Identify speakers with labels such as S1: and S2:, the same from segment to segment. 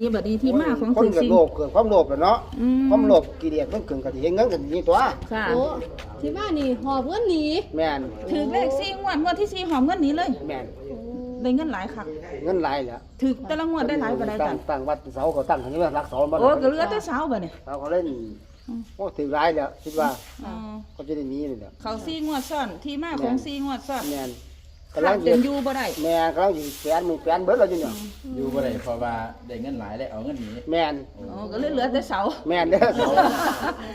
S1: นี่บัดนี้ที่มาของ
S2: คน
S1: ถือ
S2: เกิด
S1: สิ่ง
S2: โลภเกิดความโลภแล้วเนาะ
S1: อืม
S2: ความโลภกิเลสมันเกิดกับที่เห็นเงินกันนี่ตัว
S1: ค่ะ
S3: โอ้ที่บ้านนี่หอบเงินหนี
S2: แม่น
S1: ถือเลขสี่งวดงวดที่สี่หอมเงินหนี้เลย
S2: แม่น
S1: ได้เงินหลายคัก
S2: เงินหลายแหละ
S1: ถือแต่ละงวดได้หลายปานใด
S2: ตั้
S1: กั
S2: ง
S1: น
S2: ตั้งวัดเสาก็ตั้งอันนี้ว่ารักเสาบ่
S1: โอ้ก็เหลือแต่เช้าบัดนี้
S2: เสาเขาเล่นโอ้ถือหลายแล้วคิดว่า
S1: อ๋อ
S2: ก็จะได้หนี้นี่แหละ
S1: เขาสี่งวดซ้อนที่มาของสี่งวดซ้อน
S2: แม่น
S1: ขา
S2: กำลั
S1: ด
S2: ง
S1: เต็
S2: จะ
S1: มอยู่บ่ได้
S2: แม่กำลังสิแสนหมื่นแสนเบิดแล้วอยู่เนี่ย
S4: อยู่บ่ได้เพราะว่าได้เงินหลายได้เอาเงินหนี
S2: แม่น
S1: โอ้ก็เลยเหลือแต่เสา
S2: แม่นเด้อ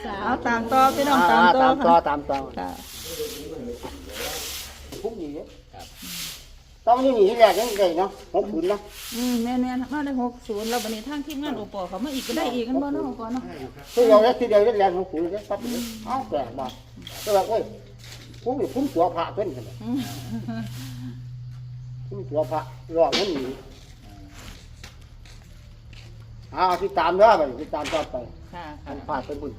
S2: เสา
S1: เอาตามต่อพี่น้องตาม
S2: อ่า
S1: ต่อ
S2: ตามต่อ
S1: ค่ะ
S2: ตามต่อ
S1: ค่ะ
S2: พรุ่งนี้ต้องนี่นี่ที่แรกยังไงเนาะหกผืนเนาะ
S1: อืมแม่นๆมาได้60แล้วบัดนี้ทางทีมงานโอปอเขามาอีกก็ได้อีกกันบ่เนาะโอปอเนาะ
S2: ที่เราได้ที่เดียวได้แรงหกผืนได้ปั๊บเลยเอ้าแปลกบ่ก็แบบเอ้ยพุ่งนี่พุ่งตัวพระเพิ่นกัน
S1: อืม
S2: พุ่งตัวพระรอมันหนีอ่าที่ตามเด้อไปที่ตามต่อไป
S1: ค่ะ
S2: อันพลาดไปบุญ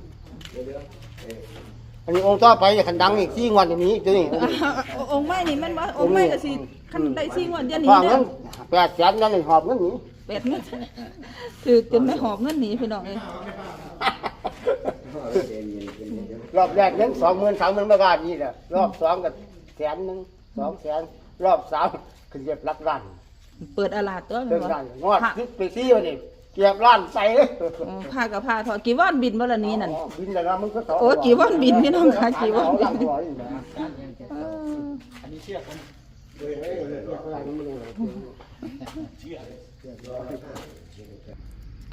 S2: อันนี้องค์ต่อไปคันดังอีกสี่งวันอย่างนี้ตัวนี้
S1: องค์ไม้นี่แม่นบ่องค์ไม้ก็สิคันได้สี่งวดเดี๋ยวนี้
S2: ฟัง
S1: เด้
S2: นั้
S1: อน
S2: แปดแสนนั่นเลยหอบเงินหนี
S1: เป็ดเงินถือจนไม่หอบเงินหนีพี่น้องเอ้ย
S2: รอบแรกนั้นสองหมื่นสามหมื่นบาทนี่แหละรอบสองก็แสนหนึ่งสองแสน รอบสามคือเก็บหลักล้าน
S1: เปิดอาลาดตัว
S2: เดิ
S1: แม่
S2: น
S1: นบ่
S2: ล้านงอด
S1: พระ
S2: ทิศไปซี่วันนี้เก็บล้านใส่เลย
S1: อ๋อพากับพาทอดกี่ว่อนบินบ่ละนี้นั่น
S2: บินแล้วนะมึงก็สอง
S1: โอ้กี่วันบินพี่น้องคะกี่วันบิน
S2: เออ
S1: เออ
S4: อันนี้เชื่อคน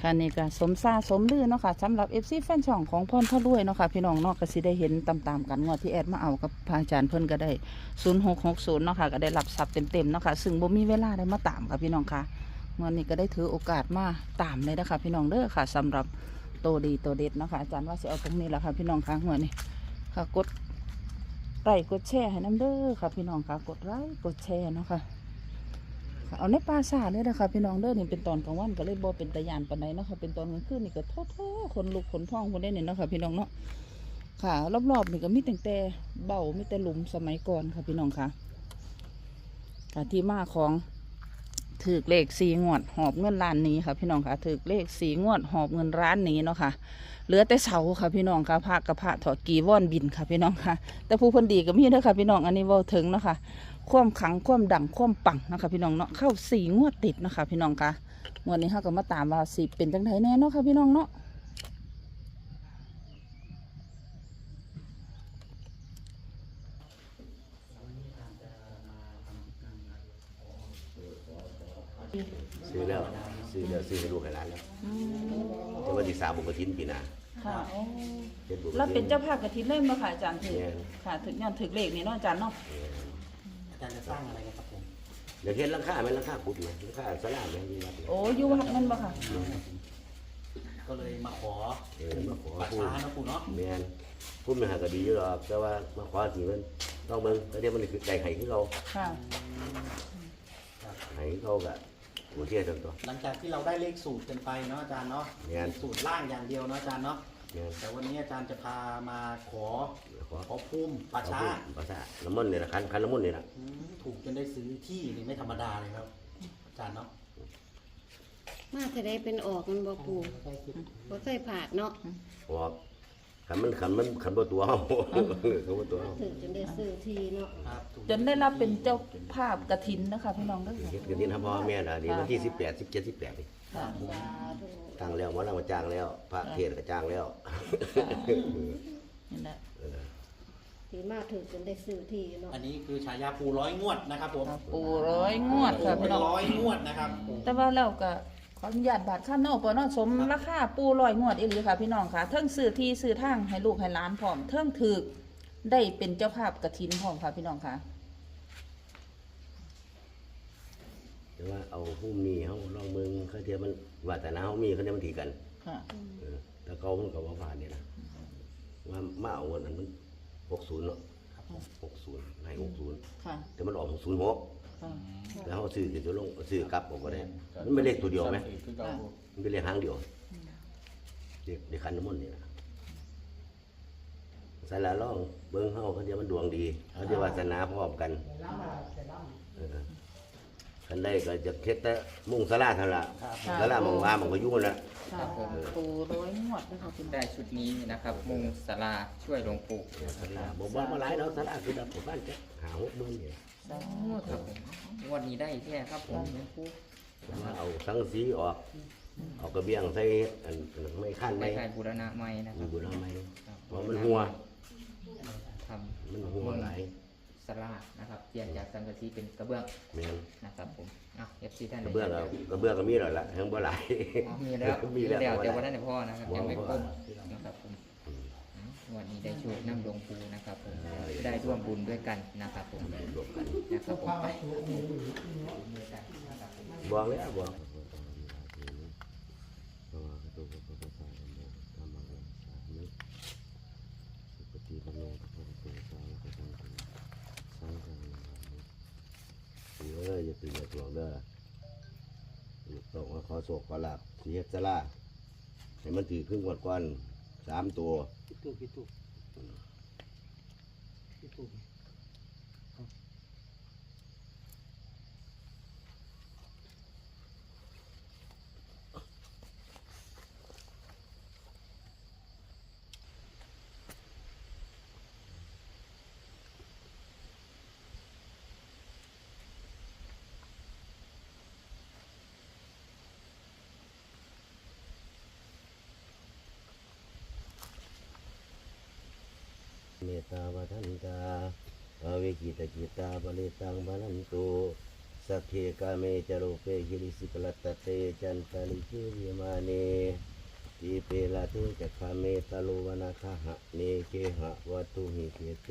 S1: ค่ะนี่ก็สมซาสมลือเนาะค่ะสำหรับ FC แฟนช่องของพ่อนพ่อรวยเนาะค่ะพี่น้องเนาะก็สิได้เห็นตามๆกันงวดที่แอดมาเอากับพระอาจารย์เพิ่นก็ได้0660เนาะค่ะก็ได้รับทรัพย์เต็มๆเนาะค่ะซึ่งบ่มีเวลาได้มาตามค่ะพี่น้องค่ะงวดนี้ก็ได้ถือโอกาสมาตามเลยนะคะพี่น้องเด้อค่ะสำหรับโตดีโตเด็ดเนาะค่ะอาจารย์ว่าสิเอาตรงนี้แหละค่ะพี่น้องค่ะงวดนี้ค่ะกดไลค์กดแชร์ให้น้ำเด้อค่ะพี่น้องค่ะกดไลค์กดแชร์เนาะคะค่ะ เอาในปลาสาเลยนะคะพี่น้องเด้อนี่เป็นตอนกลางวันก็เลยบ่เป็นตะยานปานใดเนาะค่ะเป็นตอนกลางคืนนี่ก็โทษๆคนลุกขนพองคนได้เนี่ยเนาะค่ะพี่น้องเนาะค่ะ รอบๆนี่ก็มีแต่งแต่เบามีแต่หลุมสมัยก่อนค่ะพี่น้องค่ะค่ะที่มาของถือเลขสีงวด หอบเงินล้านนี้ค่ะ พี่น้องค่ะถือเลขสีงวด หอบเงินร้านนี้เนาะค่ะ เหลือแต่เสาค่ะพี่น้องค่ะพระกับพระถอดกีว่อนบินค่ะพี่น้องค่ะ แต่ผู้คนดีก็มีเด้อค่ะพี่น้องอันนี้ว้าถึงเนาะค่ะ ความขังความดังความปังนะคะพี่น้องเนาะเข้าสี่งวดติดนะคะพี่น้องคะงวดนี้เขาก็มาตามว่าสิเป็นจังไดแน่เนาะค่ะพี่น้องเนาะ
S5: ซื้อแล้วซื้อแล้วซื้อให้ลูกให้หลานแล้วแต่วันที่สามบุกกระถินปีหน้า
S1: ค่ะ
S5: เป็นบุกก
S1: แล้ว
S5: ฐิ
S1: เป็นเจ้าภาพกระถิ่นเล่นมาค่ะอาจารย์ถือ
S5: แม่น
S1: ค่ะ ถึงย้อนถึงเลขนี่เนาะอาจารย์เนาะ
S4: อาจารย์จะ สร้างอะไรกันครับผม
S5: เดี๋ยวเห็นหลังคาไหมหลังคาขุดไหมหลังคาสลามไหมมีวัดไหม
S1: โอ้อยู่วัดนั่นบ่ค่ะ
S4: ก็เลยมาขอ
S5: เออมาขอ
S4: ป่า
S5: พูด
S4: ช้านะปู่เนาะ
S5: แมนพูดไม่หาก็ดีอยู่หรอกแต่ว่ามาขอสิมันต้องเบิ่งแล้วเดี๋ยวมันคือไก่ไข่ที่เรา
S1: ค่ะ
S5: ไข่เขากะหัวเทียนตัว
S4: หลังจากที่เราได้เลขสูตรกันไปเนาะอาจารย์เนาะ
S5: แม่น
S4: สูตรล่างอย่างเดียวเนาะอาจารย์เนาะ
S5: แมน
S4: แต่วันนี้อาจารย์จะพามาขอ
S5: ขอ
S4: ขอภูมิป่าช้า
S5: ภาษาน้ำมันต์เนี่ยนะคันคันน้ำมันต์เนี่ยนะ
S4: อืมถูกจนได้ซื้อที่นี่ไม่ธรรมดาเลยครับ อาจารย์เนาะ
S3: มาจะได้เป็นออกมันบ่ปูบ่เคยผ่านเนาะ
S5: พอ ขันมันขันมันขันบ่ตัวเฮาเขาบ่ตัวเฮา
S3: ถึงจนได้ซื้อทีเนาะ
S4: ครับถูก
S1: จนได้รับเป็นเจ้าภาพกระถินนะคะพี่น้องเด้อ
S5: เฮ็ดกันนี่นะพ่อแม่น่ะนี่วันที่ 18 17 18นี่
S1: ค่ะ
S3: สาธุ
S5: จ้างแล้วหมอลำก็จ้างแล้ว พระเทศน์ก็จ้างแล้ว
S1: นี่แหละ
S3: ที่มาถึงจนได้ซื้อทีเนาะ
S4: อันนี้คือฉายาปูร้อยงวดนะครับผม
S1: ปูร้อยงวดค่ะ
S4: ปู
S1: พี่น้อง
S4: ร้อยงวดนะครับ
S1: แต่ว่าเราก็ ขออนุญาตบาทข้ามเนาะปอเนาะสมราคาปูลอยงวดอีหลีค่ะพี่น้องค่ะเทิงซื้อที่ซื้อทางให้ลูกให้หลานพร้อมเทิงถือได้เป็นเจ้าภาพกระถินพร้อมค่ะพี่น้องค่ะ
S5: แต่ว่าเอาหุ้มนี่เฮาลองเบิ่งเขาเทียมันวาสนาเฮามีเขาเทียมันถีกัน
S1: ค่ะ
S5: เออแต่เขามันก็บ่ผ่านนี่นะว่ามาเอาวันนั้นมัน60เนาะ60ให้60
S1: ค่ะ
S5: แต่มันออก06
S1: ค่ะ
S5: แล้วเฮาซื้อจะลงซื้อกลับออกก็ได้มันเป็นเลขตัวเดียวไหม
S1: ค่ะ
S5: มันเป็นเลขหางเดียวเด็กเด็กคันน้ำมนต์นี่นะสาระล่องเบิ้งเฮาเขาเดียวมันดวงดีเขาเดียววาสนาพร้อมกันเออคันได้ก็จะเฮ็ดแต่มุ่งสลาเท่านั้นละ
S4: ครับ
S5: สลามองว่ามันก็อยู่นั่นละ
S1: ค่ะปูร้อยงวดนะคะพี่น้อง
S6: ได้ชุดนี้นะครับ มุงสลาช่วยหลวงปู่
S5: สลาบ่บ่มาหลายดอกสลาคือดับประมาณจะหาหกหมื่นนี่
S6: ครับผมงวดนี้ได้แค่ครับผมหลวงปู่
S5: ผมว่าเอาสังสีออก เอากระเบียงใส่อันอันไม่ขั้น
S6: ไม่
S5: ไม่
S6: ใช่บูรณะใหม่นะค
S5: มี
S6: รับ
S5: บุญทำไม
S6: ครับ
S5: เพราะมันหัว
S6: ท
S5: มันหัวหลายำ
S6: สลานะครับเปลี่ยนจากสังกะสีเป็นกระเบื้อง
S5: แม่น
S6: นะครับผมอะเอฟซีท่าน
S5: กระเบื้องเอากระเบื้องก็มีแล้วล่ะทั้งบ่หลาย
S6: อ๋อมีแล้ว
S5: มี
S6: มี
S5: แล้ว
S6: แล้ว
S5: บ่
S6: แต่
S5: ห
S6: ว่า
S5: ลาย
S6: ท่านในพ่อนะครับ
S5: บ่
S6: ยังไม่
S5: บ่
S6: ครบนะครับผมอะ วันนี้ได้ช่วยน้ำหลวงปู่นะครับผมได้ร่วมบุญด้วยกันนะครับผม
S5: รวมกัน
S6: นะครับผมไป
S5: บอกแล้วบอกเอ้ยอย่าตื่นอย่าตวงเด้อต้องมาขอโศกขอลาบสีเฮ็ดสลาให้มันถือครึ่งกวดก่อนสามตัว
S4: พี่ตู้ ตา
S5: วทันตาภาวิกิตกิตาบริตังบานันตุสัพเพกาเมจโรเปหิริสิกลตตเตจันตาลิจิวิมาเนทีเปลาเทจักขเมตโลวนาคหะเนเคหะวัตุหิเกเต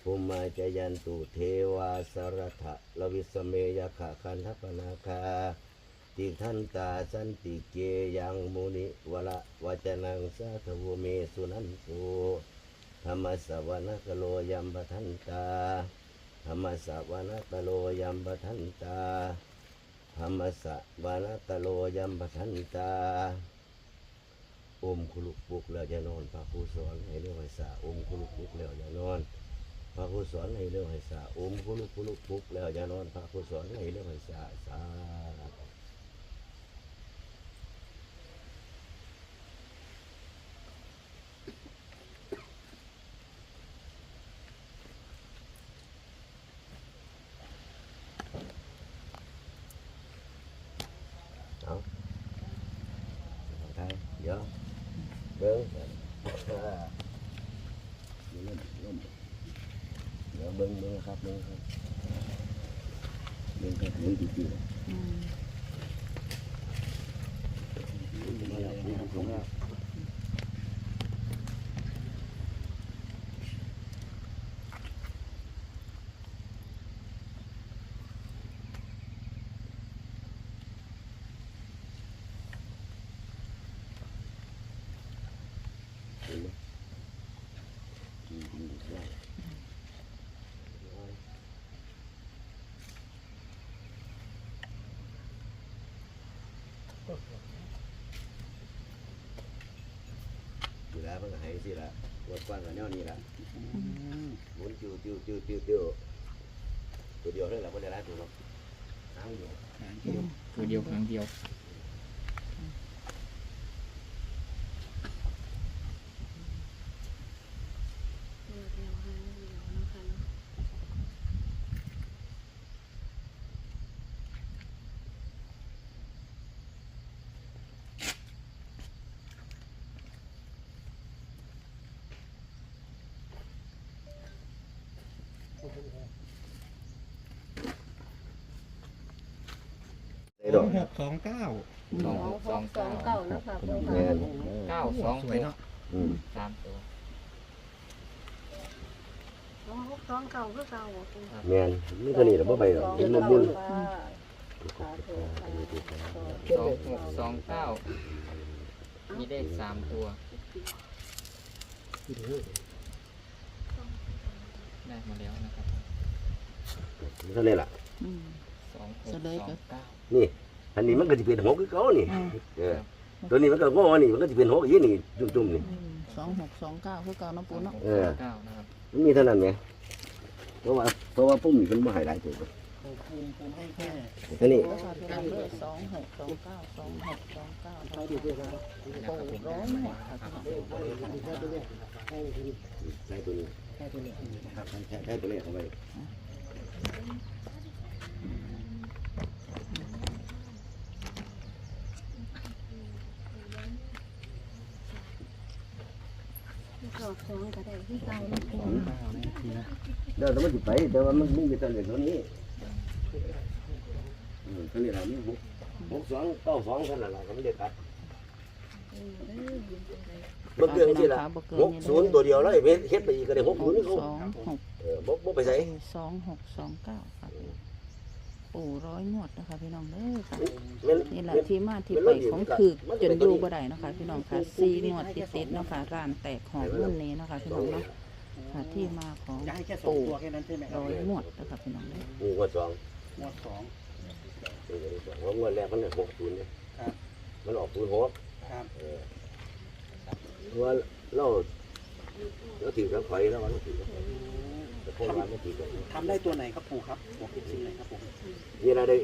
S5: ภูมาจยันตุเทวาสรทะลวิสเมยขะคันทปนาคาติทันตาสันติเกยังมุนิวละวจนังสาธวเมสุนันตุ ธรรมสวนกโลยัมปทันตาธรรมสวนกโลยัมปทันตาธรรมสวนกโลยัมปทันตาอมคุลุกปุกแล้วจะนอน พระผู้สอนให้เรื่องให้สาอมคุลุกปุกแล้วจะนอน พระผู้สอนให้เรื่องให้สาอมคุลุกคุลุกปุกแล้วจะนอน พระผู้สอนให้เรื่องให้สาสาธุเอาเอาไทยเดี๋ยว ถิงเดี๋ยวเริ่มเริ่มเบิ้งเบิ้งครับเบิ้งครับเบิ้งครับเบิ้งจริง
S1: อืม
S5: ๆมาแล้วมาแล้วมาแล้วเห็นไหมจริงๆได้เวลา มันก็ให้สิละรถกว้างกับแนวนี้ละหมุนจิ้วจิ้วจิ้วจิ้วจิ้วตัวเดียวเลยละไม่ได้หลายตัวหรอกน้ำอยู่
S6: หางเดียวตัวเดียวหางเดียว
S3: เดียวเดียวหางเดียวนะคะเนาะ
S5: ได้ดอก
S4: หกสองเก้า
S6: สองหกสอง
S3: สอ
S6: เก้าง
S3: เก่านะคะปู
S5: แม่
S3: ค่ะ
S5: น
S6: เก้าสอง
S4: สวยเนาะ
S5: อืม
S6: สามตัว
S3: สองหกสองเก่าคือเก่าบ่ปู
S5: แม่นนี่เท่านี้เราไม่ไปหรอกกินมันบุญ
S3: สาธุค่ะ
S6: สองหกสองเก้ามีเลขสามตัวได้มาแล้วนะครับ
S5: เท่านี้ล่ะ
S1: อืม
S6: สองหก
S1: เฉลย
S6: สอ
S1: ก็
S6: งเก้า
S5: นี่ อันนี้มันก็จะเป็นหกคือเก่านี่
S1: อืม
S5: เออตัวนี้มันก็งอนี่มันก็จะเป็นหกอีกนี่จุ่มๆนี่
S1: อืมสองหกสองเก้าคือเก่าเนาะ
S6: ส
S1: ปู
S6: อง
S1: เนาะ
S6: หก
S5: เอ
S6: ส
S5: อ
S6: องเก้านะครับ
S5: มันมีเท่านั้นไงเพราะว่าเพราะว่าปุ่มนี่มันไม่หายหลายตัว
S4: หกภูมิภูมิให้แค่
S5: อันนี้
S1: ค่ะพี่น้องเด้อสองหกสองเก้าสองหกสองเก้าใช้ดูด้วยนะโอ้ร้อยหมดค่ะพี่น้อง
S5: ใช้ตัวนี้
S4: แค่ตัวนี้นะครับ
S5: ใช้ใช้ตัวนี้เข้าไป
S3: สองก็ได้ที่เก่านะปู
S5: เดี๋ยวมันจะไปแต่ว่ามันมีแต่เหรียญเท่านี้อืมตัวนี้เรามีหกหกสองเก้าสองขนาดเราก็ไม่ได้ตัด
S3: เออเด้อ
S5: เมื่อเกินที่ละหกศูนย์ตัวเดียวแล้วไอ้เพชรเฮ็ดไปอีกก็ได้หก
S1: ห
S5: ศูน
S1: ก
S5: ย์นี่เขา
S1: สองหก
S5: เออบ่บ่ไปใส่
S1: สองหกสองเก้าค่ะ ปู่ร้อยงวดนะคะ พี่น้องเด้อค่ะ
S5: แม่น
S1: นี่แหละ
S5: แม่น
S1: ที่มาที่ไปของถือจนอยู่บ่ได้เนาะคะ พี่น้องค่ะซีงวดติดๆเนาะค่ะร้านแตกหอมรุ่นนี้เนาะค่ะพี่น้องเนาะค่ะที่มาของ
S4: จะให้แค่สอง
S1: ปู่
S4: ตัวแค่นั้นใช่ไหมครับ
S1: ร้อยงวดนะคะพี่น้องเด้อ
S5: นี่งวดสอง
S4: งวดสอง
S5: นี่งวดสองเพราะงวดแรกมันได้หกศูนย์เนี่ย
S4: ครับ
S5: มันออกศูนย์หก
S4: ครับ
S5: เออเพราะว่าเราเราถือกับไฟแล้วเราถือกับไฟแต่พวกเราไม่ถือกับ
S4: ทำได้ตัวไหนครับปู่ครับบอกอีกทีหน่อยครับผม
S5: นี่นะได้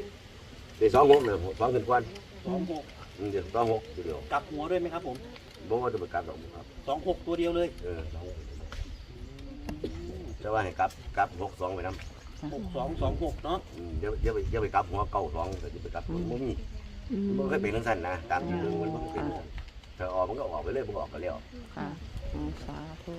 S5: ได้สองหกเนี่ยสองขึ้นควัน
S4: สองหก
S5: อืมเดี๋ยวสองหกเดียว
S4: กลับหัวด้วยไหมครับผม
S5: บอกว่าจะประกาศดอกครับ
S4: สองหกตัวเดียวเลย
S5: เออสองแต่ว่าให้กลับกลับหกสองไปน้
S4: หกสองสองหกเนาะำ
S5: อืมเดี๋ยวเดี๋ยวไปเดี๋ยวไปกลับหัวเก้าสองแต่จะไปกลับหัวมันมี
S1: อืม
S5: มันเคยเป็นทั้งสั้นนะตามที่เรื่องมันมันเป็นถ้าออกมันก็ออกไปเลยมันก็ออกไปแล้ว
S1: ค่ะอ๋อสาธุ